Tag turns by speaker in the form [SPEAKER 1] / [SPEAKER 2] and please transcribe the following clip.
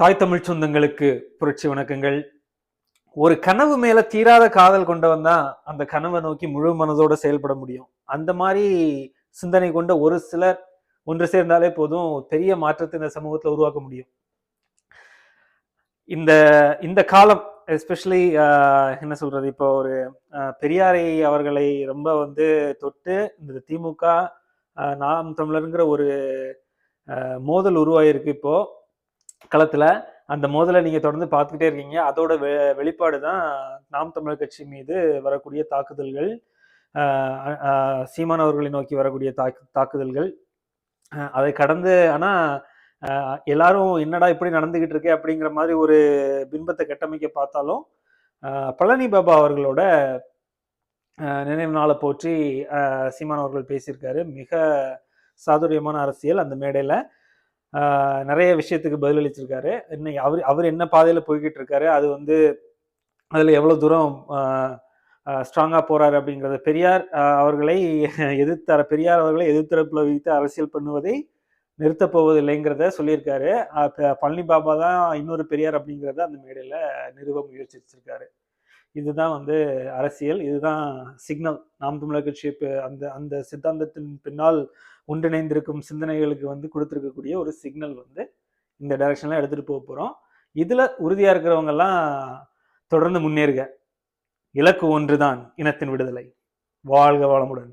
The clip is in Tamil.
[SPEAKER 1] தாய் தமிழ் சொந்தங்களுக்கு புரட்சி வணக்கங்கள். ஒரு கனவு மேல தீராத காதல் கொண்டவன் தான் அந்த கனவை நோக்கி முழு மனதோட செயல்பட முடியும். அந்த மாதிரி சிந்தனை கொண்ட ஒரு சிலர் ஒன்று சேர்ந்தாலே போதும் பெரிய மாற்றத்தை இந்த சமூகத்துல உருவாக்க முடியும். இந்த இந்த காலம் எஸ்பெஷலி என்ன சொல்றது? இப்போ ஒரு பெரியாரை அவர்களை ரொம்ப வந்து தொட்டு இந்த திமுக நாம் தமிழருங்கிற ஒரு மோதல் உருவாயிருக்கு இப்போ. களத்தில் அந்த மோதலை நீங்கள் தொடர்ந்து பார்த்துக்கிட்டே இருக்கீங்க. அதோட வெ வெளிப்பாடு தான் நாம் தமிழர் கட்சி மீது வரக்கூடிய தாக்குதல்கள் சீமான் அவர்களை நோக்கி வரக்கூடிய தாக்கு தாக்குதல்கள். அதை கடந்து ஆனால் எல்லாரும் என்னடா இப்படி நடந்துகிட்டு இருக்கே அப்படிங்கிற மாதிரி ஒரு பின்பத்தை கட்டமைக்க பார்த்தாலும் பழனி பாபா அவர்களோட நினைவு நாளை போற்றி சீமான் அவர்கள் பேசியிருக்காரு. மிக சாதுரியமான அரசியல் அந்த மேடையில். நிறைய விஷயத்துக்கு பதிலளிச்சிருக்காரு. இன்னைக்கு அவர் அவர் என்ன பாதையில் போய்கிட்டு இருக்காரு அது வந்து அதில் எவ்வளோ தூரம் ஸ்ட்ராங்காக போகிறாரு அப்படிங்கிறத பெரியார் அவர்களை எதிர்த்தர பெரியார் அவர்களை எதிர்த்தரப்பில் வைத்து அரசியல் பண்ணுவதை நிறுத்தப் போவதில்லைங்கிறத சொல்லியிருக்காரு. பழனி பாபா தான் இன்னொரு பெரியார் அப்படிங்கிறத அந்த மேடையில் நிறுவ முயற்சிச்சிருக்காரு. இதுதான் வந்து அரசியல் இதுதான் சிக்னல். நாம் தமிழர் கட்சி அந்த அந்த சித்தாந்தத்தின் பின்னால் ஒன்றிணைந்திருக்கும் சிந்தனைகளுக்கு வந்து கொடுத்துருக்கக்கூடிய ஒரு சிக்னல் வந்து இந்த டைரக்ஷன்லாம் எடுத்துகிட்டு போக போகிறோம் இதில் உறுதியாக இருக்கிறவங்கெல்லாம் தொடர்ந்து முன்னேறுக. இலக்கு ஒன்றுதான் இனத்தின் விடுதலை. வாழ்க வளமுடன்.